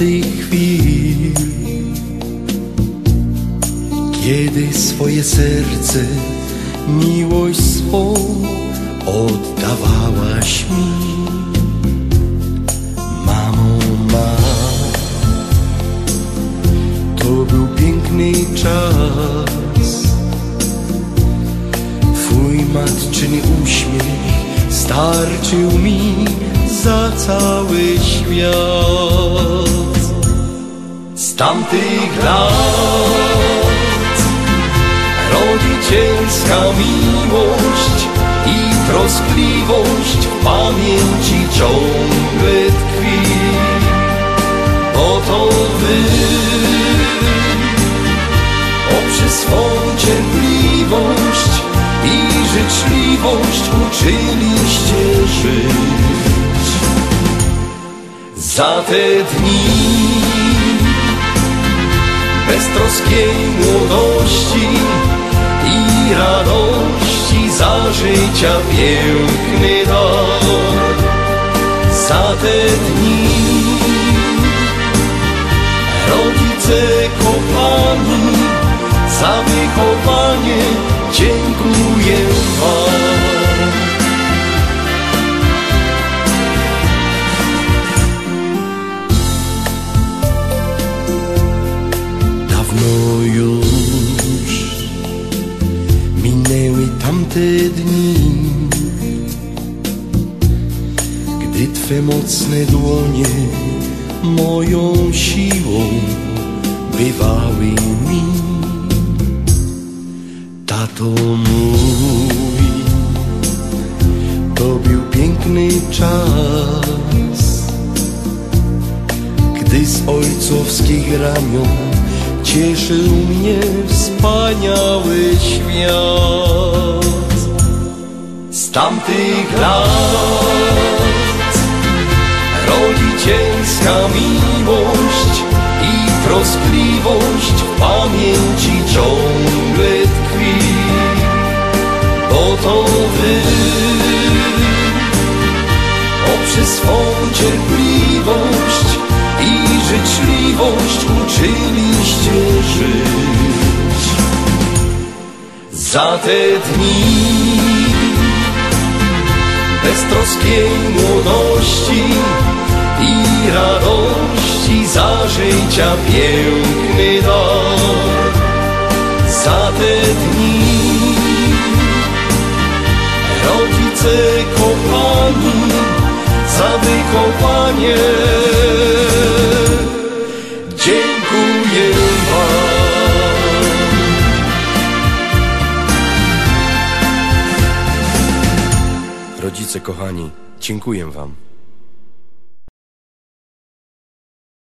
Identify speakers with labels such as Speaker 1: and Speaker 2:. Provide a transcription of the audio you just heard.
Speaker 1: tamtych chwil, kiedy swoje serce, miłość swą oddawałaś mi. Mamo, ma, to był piękny czas. Twój matczyny uśmiech starczył mi za cały świat. Z tamtych lat rodzicielska miłość i troskliwość w pamięci ciągle tkwi. Bo to wy poprzez swą cierpliwość i życzliwość uczyliście żyć. Za te dni beztroskiej młodości i radości za życia piękny dar. Za te dni rodzice kochani za wychowanie dziękuję wam. Tamte dni, gdy Twe mocne dłonie moją siłą bywały mi. Tato mój, to był piękny czas, gdy z ojcowskich ramion cieszył mnie wspaniały świat. Z tamtych lat rodzicielska miłość i troskliwość w pamięci ciągle tkwi, bo to wy poprzez swą cierpliwość i życzliwość uczyliście żyć. Za te dni beztroskiej młodości i radości za życia piękny dar. Za te dni rodzice kochani za wychowanie Rodzice kochani, dziękuję wam.